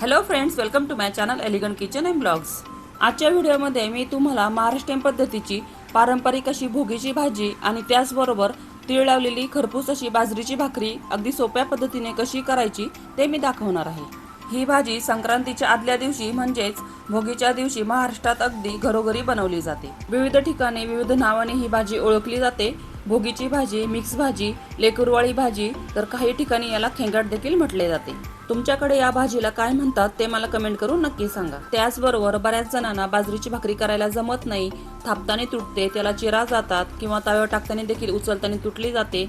Hello friends welcome to my channel elegant kitchen and blogs आजच्या व्हिडिओमध्ये मी तुम्हाला महाराष्ट्रीयन पद्धतीची पारंपरिक अशी भोगीची भाजी आणि त्याचबरोबर तीळ लावलेली खरपूस अशी बाजरीची भाकरी अगदी सोप्या पद्धतीने कशी करायची ते मी दाखवणार आहे. ही भाजी संक्रांतीच्या आदल्या दिवशी म्हणजेच भोगीच्या दिवशी महाराष्ट्रात अगदी घरोघरी बनवली जाते. विविध ठिकाणी विविध नावाने ही भाजी ओळखली जाते. भोगीची भाजी मिक्स भाजी लेकुरवाळी भाजी तर काही ठिकाणी याला खेंगाट देखील म्हटले जाते. तुमच्याकडे या भाजीला काय म्हणतात ते मला कमेंट करून नक्की सांगा. त्याचबरोबर बऱ्याच जणांना बाजरीची भाकरी करायला जमत नाही थापताना तुटते त्याला चिरा जातात किंवा ताव्यावर टाकताना देखील उचलताना तुटली जाते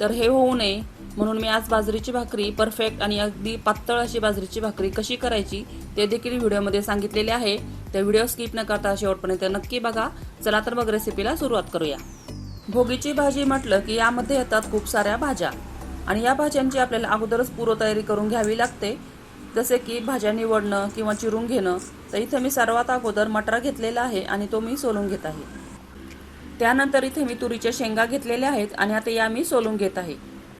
तर हे होऊ नये. म्हणून मी आज बाजरीची भाकरी परफेक्ट आणि अगदी पातळ अशी बाजरीची भाकरी कशी करायची ते देखील व्हिडिओमध्ये सांगितलेले आहे. तर व्हिडिओ स्किप न करता शेवटपर्यंत नक्की बघा. चला तर मग रेसिपीला सुरुवात करूया. भोगीची भाजी म्हटलं की यामध्ये येतात खूप साऱ्या भाज्या. आणि या भाज्यांची आपल्याला अगोदरच पूर्वतयारी करून घ्यावी लागते. जसे की भाज्या निवडणं किंवा चिरून घेणं. तर इथं मी सर्वात अगोदर मटार घेतलेला आहे आणि तो मी सोलून घेत आहे. त्यानंतर इथे मी तुरीच्या शेंगा घेतलेल्या आहेत आणि आता या मी सोलून घेत आहे.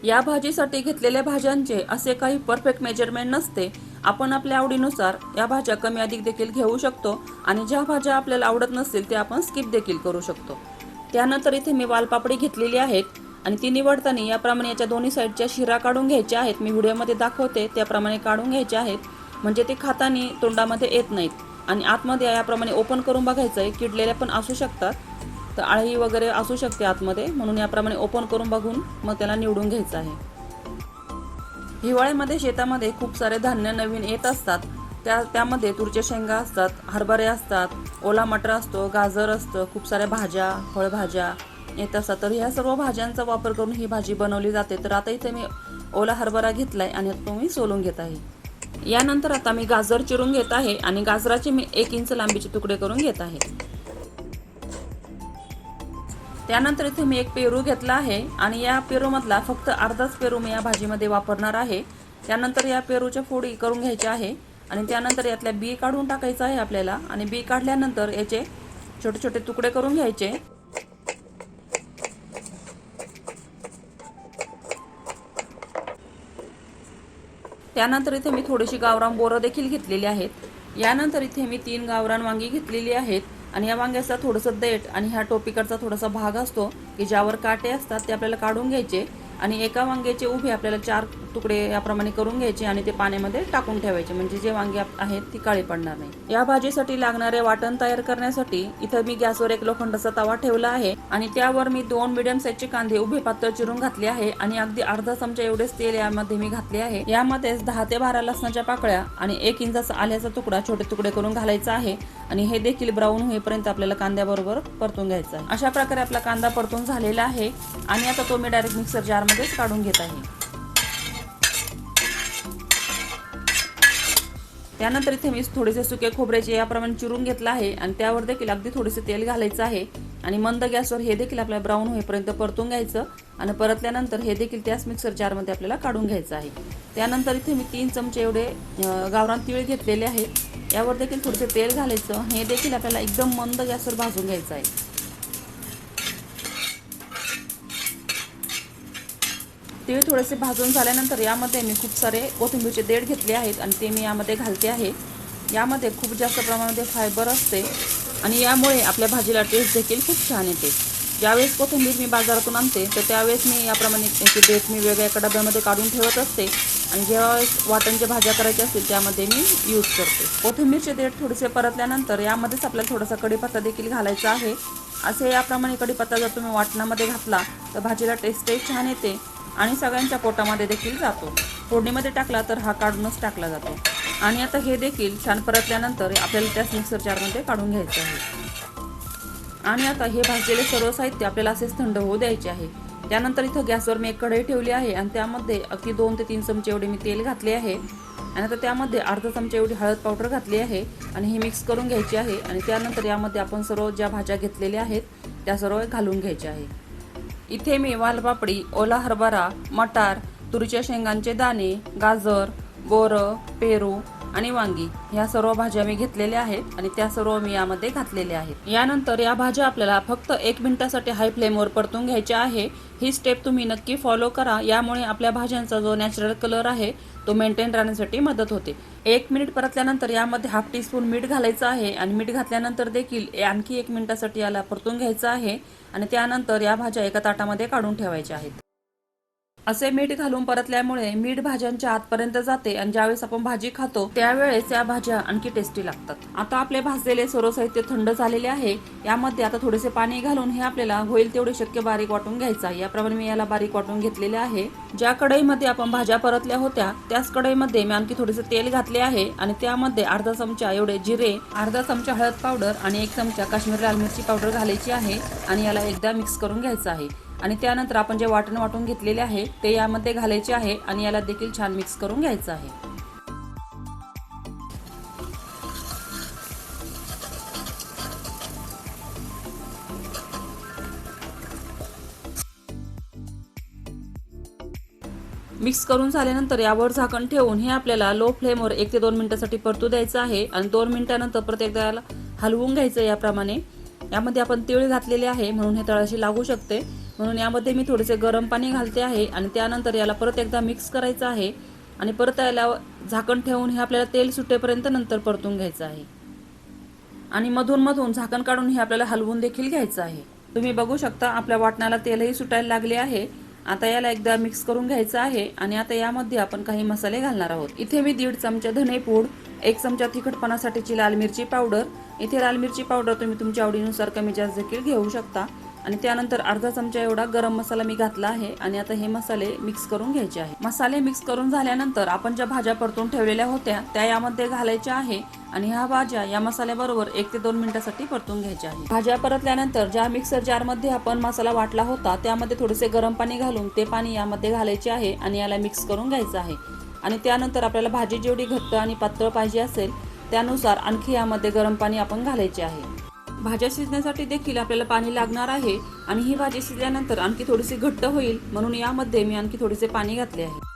या भाजीसाठी घेतलेल्या भाज्यांचे असे काही परफेक्ट मेजरमेंट नसते. आपण आपल्या आवडीनुसार या भाज्या कमी अधिक देखील घेऊ शकतो आणि ज्या भाज्या आपल्याला आवडत नसतील त्या आपण स्किप देखील करू शकतो. त्यानंतर इथे मी वालपापडी घेतलेली आहेत आणि ती निवडताना याप्रमाणे याच्या दोन्ही साईडच्या शिरा काढून घ्यायच्या आहेत. मी व्हिडिओमध्ये दाखवते त्याप्रमाणे काढून घ्यायच्या आहेत. म्हणजे ते खाताना तोंडामध्ये येत नाहीत. आणि आतमध्ये याप्रमाणे ओपन करून बघायचं आहे किडलेल्या पण असू शकतात. तर आळी वगैरे असू शकते आतमध्ये म्हणून याप्रमाणे ओपन करून बघून मग त्याला निवडून घ्यायचं आहे. हिवाळ्यामध्ये शेतामध्ये खूप सारे धान्य नवीन येत असतात. त्या त्यामध्ये तुरच्या शेंगा असतात हरभरे असतात ओला मटर असतो गाजर असतं खूप साऱ्या भाज्या फळभाज्या येत असतात. तर ह्या सर्व भाज्यांचा वापर करून ही भाजी बनवली जाते. तर आता इथे मी ओला हरभरा घेतला आहे आणि तो मी सोलून घेत आहे. यानंतर आता मी गाजर चिरून घेत आहे आणि गाजराचे मी एक इंच लांबीचे तुकडे करून घेत आहे. त्यानंतर इथे मी एक पेरू घेतला आहे आणि या पेरूमधला फक्त अर्धाच पेरू मी या भाजीमध्ये वापरणार आहे. त्यानंतर या पेरूच्या फोडी करून घ्यायच्या आहे. आणि त्यानंतर यातल्या बी काढून टाकायचं आहे आपल्याला. आणि बी काढल्यानंतर याचे छोटे छोटे तुकडे करून घ्यायचे. त्यानंतर इथे मी थोडीशी गावरान बोरं देखील घेतलेली आहेत. यानंतर इथे मी तीन गावरान वांगी घेतलेली आहेत. आणि या वांग्याचा थोडंसं देठ आणि ह्या टोपीकडचा थोडासा भाग असतो की ज्यावर काटे असतात ते आपल्याला काढून घ्यायचे. आणि एका वांग्याचे उभे आपल्याला चार तुकडे याप्रमाणे करून घ्यायचे आणि ते पाण्यामध्ये टाकून ठेवायचे. म्हणजे जे वांगे आहेत ती काळी पडणार नाही. या भाजीसाठी लागणारे वाटण तयार करण्यासाठी इथं मी गॅसवर एक लोखंडाचा तवा ठेवला आहे आणि त्यावर मी दोन मिडियम साईजचे कांदे उभे पातळ चिरून घातले आहे आणि अगदी अर्धा चमचा एवढेच तेल यामध्ये मी घातले आहे. यामध्येच दहा ते बारा लसणाच्या पाकळ्या आणि एक इंचाचा आल्याचा तुकडा छोटे तुकडे करून घालायचा आहे. आणि हे देखील ब्राऊन होईपर्यंत आपल्याला कांद्याबरोबर परतून घ्यायचं आहे. अशा प्रकारे आपला कांदा परतून झालेला आहे आणि आता तो मी डायरेक्ट मिक्सर जारमध्येच काढून घेत आहे. त्यानंतर इथे मी थोडेसे सुके खोबऱ्याचे याप्रमाणे चिरून घेतलं आहे आणि त्यावर देखील अगदी थोडेसे तेल घालायचं आहे आणि मंद गॅसवर हे देखील आपल्याला ब्राऊन होईपर्यंत परतून घ्यायचं आणि परतल्यानंतर हे देखील त्याच मिक्सर जारमध्ये आपल्याला काढून घ्यायचं आहे. त्यानंतर इथे मी तीन चमचे एवढे गावरान तीळ घेतलेले आहेत. यावर देखील थोडेसे तेल घालायचं. हे देखील आपल्याला एकदम मंद गॅसवर भाजून घ्यायचं आहे. ते थोडेसे भाजून झाल्यानंतर यामध्ये मी खूप सारे कोथिंबीरचे देठ घेतले आहेत आणि ते मी यामध्ये घालते आहे. यामध्ये खूप जास्त प्रमाणामध्ये फायबर असते आणि यामुळे आपल्या भाजीला टेस्ट देखील खूप छान येते. ज्यावेळेस कोथिंबीर मी बाजारातून आणते तर त्यावेळेस मी याप्रमाणे याचे देठ मी वेगळ्या एका डब्यामध्ये काढून ठेवत असते. आणि जेव्हा वाटणच्या भाज्या करायच्या असतील त्यामध्ये मी यूज करते. कोथिंबीरचे देठ थोडेसे परतल्यानंतर यामध्येच आपल्याला थोडासा कढीपत्ता देखील घालायचा आहे. असे याप्रमाणे कढीपत्ता जर तुम्ही वाटणामध्ये घातला तर भाजीला टेस्टही छान येते आणि सगळ्यांच्या पोटामध्ये देखील जातो. फोडणीमध्ये टाकला तर हा काढूनच टाकला जातो. आणि आता हे देखील छान परतल्यानंतर आपल्याला त्याच मिक्सर जारमध्ये काढून घ्यायचं आहे. आणि आता हे भाजलेले सर्व साहित्य आपल्याला असेच थंड होऊ द्यायचे आहे. त्यानंतर इथं गॅसवर मी एक कढई ठेवली आहे आणि त्यामध्ये अगदी दोन ते तीन चमचे एवढे मी तेल घातले आहे. आणि आता त्यामध्ये अर्धा चमचा एवढी हळद पावडर घातली आहे आणि ही मिक्स करून घ्यायची आहे आणि त्यानंतर यामध्ये आपण सर्व ज्या भाज्या घेतलेल्या आहेत त्या सर्व घालून घ्यायच्या आहे. इथे मी वालपापडी ओला हरभरा मटार तुरीच्या शेंगांचे दाणे गाजर बोरं पेरू आणि वांगी ह्या सर्व भाज्या मी घेतलेल्या आहेत आणि त्या सर्व मी यामध्ये घातलेल्या आहेत. यानंतर या भाज्या आपल्याला फक्त एक मिनिटासाठी हाय फ्लेमवर परतून घ्यायच्या आहे. ही स्टेप तुम्ही नक्की फॉलो करा. यामुळे आपल्या भाज्यांचा जो नॅचरल कलर आहे तो मेंटेन राहण्यासाठी मदत होते. एक मिनिट परतल्यानंतर यामध्ये हाफ टीस्पून मीठ घालायचं आहे आणि मीठ घातल्यानंतर देखील आणखी एक मिनिटासाठी याला परतून घ्यायचं आहे आणि त्यानंतर या भाज्या एका ताटामध्ये काढून ठेवायच्या आहेत. असे मीठ घालून परतल्यामुळे मीठ भाज्यांच्या आतपर्यंत जाते आणि ज्यावेळेस आपण भाजी खातो त्यावेळेस या भाज्या आणखी टेस्टी लागतात. आता आपले भाजलेले सर्व साहित्य थंड झालेले आहे. यामध्ये आता थोडेसे पाणी घालून हे आपल्याला होईल तेवढे शक्य बारीक वाटून घ्यायचा. याप्रमाणे मी याला बारीक वाटून घेतलेले आहे. ज्या कढईमध्ये आपण भाज्या परतल्या होत्या त्याच कढईमध्ये मी आणखी थोडेसे तेल घातले आहे आणि त्यामध्ये अर्धा चमचा एवढे जिरे अर्धा चमचा हळद पावडर आणि एक चमचा काश्मीरी लाल मिरची पावडर घालायची आहे आणि याला एकदा मिक्स करून घ्यायचं आहे. आणि त्यानंतर आपण जे वाटण वाटून घेतलेले आहे ते यामध्ये घालायचे आहे आणि याला देखील छान मिक्स करून घ्यायचं आहे. मिक्स करून झाल्यानंतर यावर झाकण ठेवून हे आपल्याला लो फ्लेमवर एक ते दोन मिनिटासाठी परतू द्यायचं आहे आणि दोन मिनिटानंतर परत एकदा हलवून घ्यायचं याप्रमाणे. यामध्ये आपण तीळ घातलेले आहे म्हणून हे तळाशी लागू शकते. म्हणून यामध्ये मी थोडेसे गरम पाणी घालते आहे आणि त्यानंतर याला परत एकदा मिक्स करायचं आहे आणि परत याला झाकण ठेवून हे आपल्याला तेल सुटेपर्यंत नंतर परतून घ्यायचं आहे. आणि मधून मधून झाकण काढून हे आपल्याला हलवून देखील घ्यायचं आहे. तुम्ही बघू शकता आपल्या वाटणाला तेलही सुटायला लागले आहे. आता याला एकदा मिक्स करून घ्यायचं आहे आणि आता यामध्ये आपण काही मसाले घालणार आहोत. इथे मी दीड चमचा धनेपूड एक चमचा तिखटपणासाठीची लाल मिरची पावडर. इथे लाल मिरची पावडर तुम्ही तुमच्या आवडीनुसार कमी जास्त देखील घेऊ शकता. आणि त्यानंतर अर्धा चमचा एवढा गरम मसाला मी घातला आहे आणि आता हे मसाले मिक्स करून घ्यायचे आहे. मसाले मिक्स करून झाल्यानंतर आपण ज्या भाज्या परतून ठेवलेल्या होत्या त्या यामध्ये घालायच्या आहे आणि ह्या भाज्या या मसाल्याबरोबर एक ते दोन मिनिटासाठी परतून घ्यायच्या आहे. भाज्या परतल्यानंतर ज्या मिक्सर जारमध्ये आपण मसाला वाटला होता त्यामध्ये थोडेसे गरम पाणी घालून ते पाणी यामध्ये घालायचे आहे आणि याला मिक्स करून घ्यायचं आहे. आणि त्यानंतर आपल्याला भाजी जेवढी घट्ट आणि पातळ पाहिजे असेल त्यानुसार आणखी यामध्ये गरम पाणी आपण घालायचे आहे. भाज्या शिजण्यासाठी देखील आपल्याला पाणी लागणार आहे आणि ही भाजी शिजल्यानंतर आणखी थोडीशी घट्ट होईल म्हणून यामध्ये मी आणखी थोडेसे पाणी घातले आहे.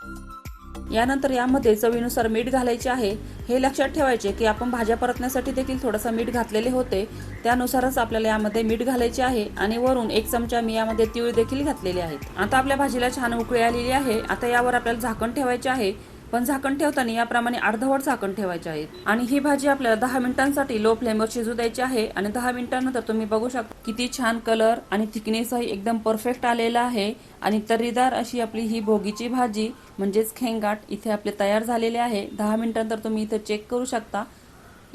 यानंतर यामध्ये चवीनुसार मीठ घालायचे आहे. हे लक्षात ठेवायचे की आपण भाज्या परतण्यासाठी देखील थोडासा मीठ घातलेले होते. त्यानुसारच आपल्याला यामध्ये मीठ घालायचे आहे आणि वरून एक चमचा मी यामध्ये तीळ देखील घातलेले आहेत. आता आपल्या भाजीला छान उकळी आलेली आहे. आता यावर आपल्याला झाकण ठेवायचे आहे. पण झाकण ठेवताना याप्रमाणे अर्धवट झाकण ठेवायचे आहे. आणि ही भाजी आपल्याला दहा मिनिटांसाठी लो फ्लेमवर शिजू द्यायची आहे. आणि दहा मिनिटांनंतर तुम्ही बघू शकता किती छान कलर आणि थिकनेसही एकदम परफेक्ट आलेला आहे. आणि तर्रीदार अशी आपली ही भोगीची भाजी म्हणजेच खेंगाट इथे आपले तयार झालेले आहे. दहा मिनिटांनंतर तुम्ही इथे चेक करू शकता.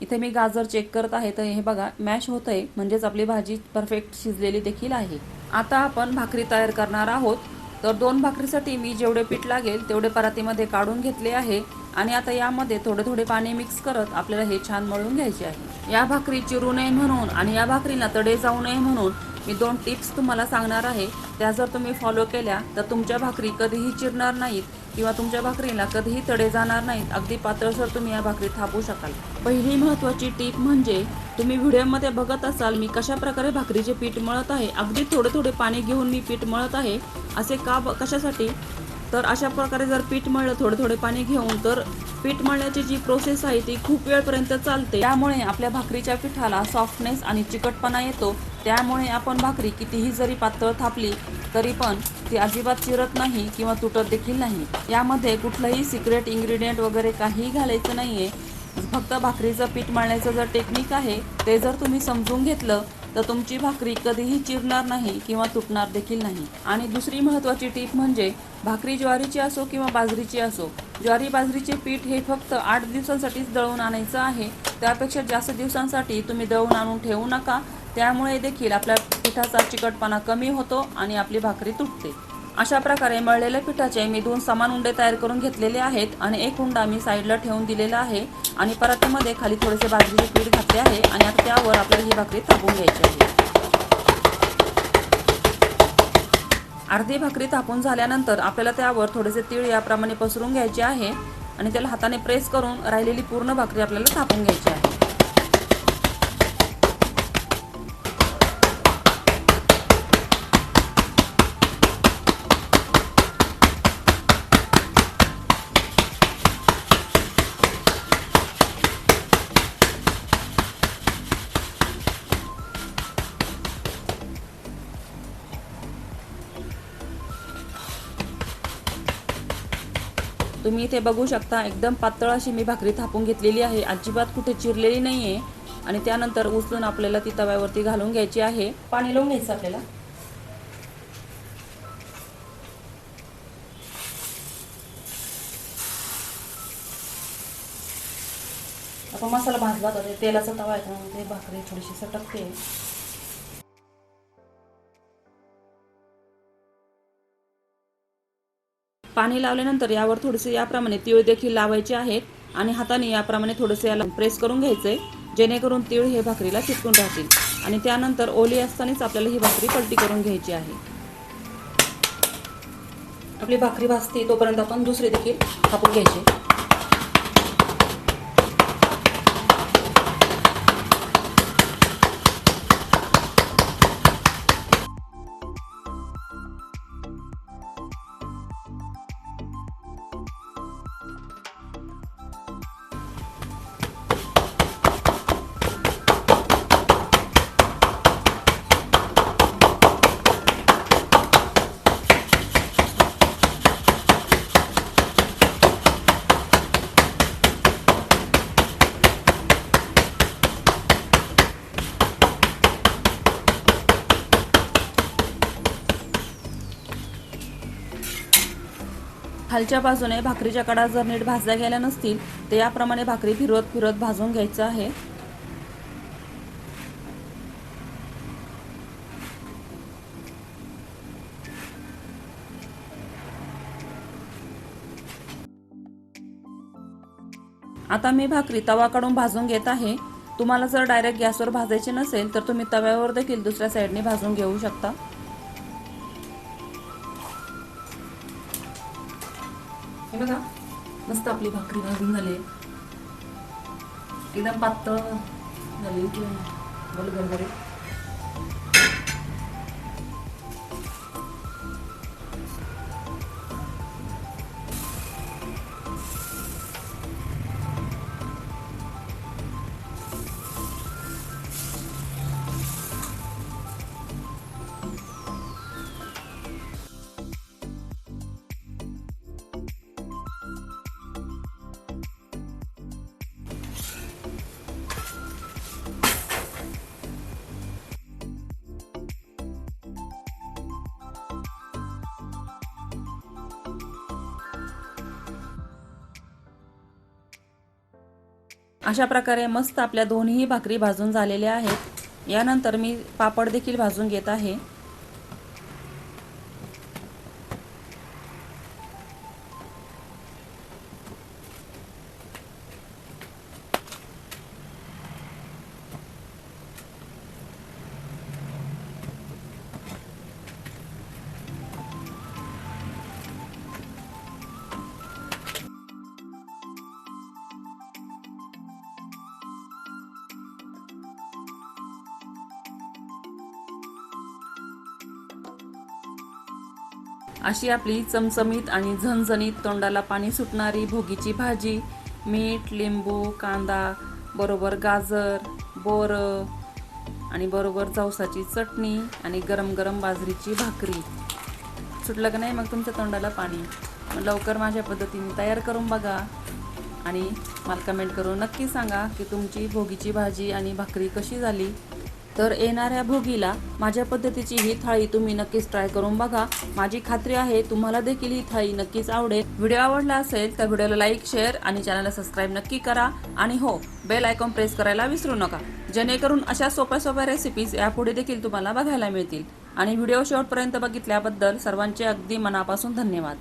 इथे मी गाजर चेक करत आहे. तर हे बघा मॅश होत आहे म्हणजेच आपली भाजी परफेक्ट शिजलेली देखील आहे. आता आपण भाकरी तयार करणार आहोत. तर दोन भाकरीसाठी मी जेवढे पीठ लागेल तेवढे परातीमध्ये काढून घेतले आहे. आणि आता यामध्ये थोडे थोडे पाणी मिक्स करत आपल्याला हे छान मळून घ्यायचे आहे. या भाकरी चिरू नये म्हणून आणि या भाकरीला तडे जाऊ नये म्हणून मी दोन टिप्स तुम्हाला सांगणार आहे. त्या जर तुम्ही फॉलो केल्या तर तुमच्या भाकरी कधीही चिरणार नाहीत. किंवा तुमच्या भाकरीला कधीही तडे जाणार नाहीत. अगदी पातळसर तुम्ही या भाकरी थापू शकाल. पहिली महत्त्वाची टीप म्हणजे तुम्ही व्हिडिओमध्ये बघत असाल मी कशा प्रकारे भाकरीचे पीठ मळत आहे अगदी थोडे थोडे पाणी घेऊन मी पीठ मळत आहे असे का ब- कशासाठी? तर अशा प्रकारे जर पीठ मळलं थोडे थोडे पाणी घेऊन तर पीठ मळण्याची जी प्रोसेस आहे ती खूप वेळपर्यंत चालते. त्यामुळे आपल्या भाकरीच्या पिठाला सॉफ्टनेस आणि चिकटपणा येतो. त्यामुळे आपण भाकरी कितीही जरी पातळ थापली तरी पण ती अजिबात चिरत नाही किंवा तुटत देखील नाही. यामध्ये कुठलंही सिक्रेट इंग्रेडियंट वगैरे काहीही घालायचं नाही आहे फक्त भाकरीचं पीठ मळण्याचं जर टेक्निक आहे ते जर तुम्ही समजून घेतलं तर तुमची भाकरी कधीही चिरणार नाही किंवा तुटणार देखील नाही. आणि दुसरी महत्त्वाची टीप म्हणजे भाकरी ज्वारीची असो किंवा बाजरीची असो ज्वारी बाजरीचे पीठ हे फक्त आठ दिवसांसाठीच दळून आणायचं आहे. त्यापेक्षा जास्त दिवसांसाठी तुम्ही दळून आणून ठेवू नका. त्यामुळे देखील आपल्या पिठाचा चिकटपणा कमी होतो आणि आपली भाकरी तुटते. अशा प्रकारे मळलेल्या पिठाचे मी दोन समान उंडे तयार करून घेतलेले आहेत आणि एक उंडा मी साईडला ठेवून दिलेला आहे आणि परातीमध्ये खाली थोडेसे बाजरीचे पीठ घातले आहे आणि आता त्यावर आपल्याला ही भाकरी थापून घ्यायची आहे. अर्धी भाकरी थापून झाल्यानंतर आपल्याला त्यावर थोडेसे तीळ याप्रमाणे पसरून घ्यायचे आहे आणि त्याला हाताने प्रेस करून राहिलेली पूर्ण भाकरी आपल्याला थापून घ्यायची आहे. तुम्ही इथे बघू शकता एकदम पातळ अशी मी भाकरी थापून घेतलेली आहे. अजिबात कुठे चिरलेली नाही आहे आणि त्यानंतर उचलून आपल्याला ती तव्यावरती घालून घ्यायची आहे. पाणी लावून घ्यायचं आपल्याला. आपण मसाला भाजला तर तेलाचा तवा आहे ते भाकरी थोडीशी सटकते. पाणी लावल्यानंतर यावर थोडेसे याप्रमाणे तीळ देखील लावायचे आहेत आणि हाताने याप्रमाणे थोडेसे याला प्रेस करून घ्यायचे जेणेकरून तीळ हे भाकरीला चिटकून राहतील. आणि त्यानंतर ओली असतानाच आपल्याला ही भाकरी पलटी करून घ्यायची आहे. आपली भाकरी भाजते तोपर्यंत आपण दुसरी देखील थापून घ्यायची. खालच्या बाजूने भाकरीच्या कडा जर नीट भाजल्या गेल्या नसतील तर याप्रमाणे भाकरी फिरवत फिरवत भाजून घ्यायचं आहे. आता मी भाकरी तवा काढून भाजून घेत आहे. तुम्हाला जर डायरेक्ट गॅसवर भाजायचे नसेल तर तुम्ही तव्यावर देखील दुसऱ्या साईडने भाजून घेऊ शकता. बघा. मस्त आपली भाकरी भाजून झाली. एकदम पातळ झाली बोल गरगरे अशा प्रकारे मस्त आपल्या दोन्ही भाकरी भाजून झालेल्या आहेत. यानंतर मी पापड देखील भाजून घेत आहे. अशी आपली चमचमीत आणि झणझणीत तोंडाला पाणी सुटणारी भोगीची भाजी मीठ लिंबू कांदा बरोबर गाजर बोरं आणि बरोबर जवसाची चटणी आणि गरम गरम बाजरीची भाकरी. सुटलं का नाही मग तुमच्या तोंडाला पाणी? मग लवकर माझ्या पद्धतीने तयार करून बघा आणि मला कमेंट करून नक्की सांगा की तुमची भोगीची भाजी आणि भाकरी कशी झाली? तर येणाऱ्या भोगीला माझ्या पद्धतीची ही थाळी तुम्ही नक्कीच ट्राय करून बघा. माझी खात्री आहे तुम्हाला देखील ही थाळी नक्कीच आवडेल. व्हिडिओ आवडला असेल तर व्हिडिओला लाईक शेअर आणि चॅनलला सबस्क्राईब नक्की करा. आणि हो बेल आयकॉन प्रेस करायला विसरू नका. जेणेकरून अशा सोप्या सोप्या रेसिपीज यापुढे देखील तुम्हाला बघायला मिळतील. आणि व्हिडिओ शेवटपर्यंत बघितल्याबद्दल सर्वांचे अगदी मनापासून धन्यवाद.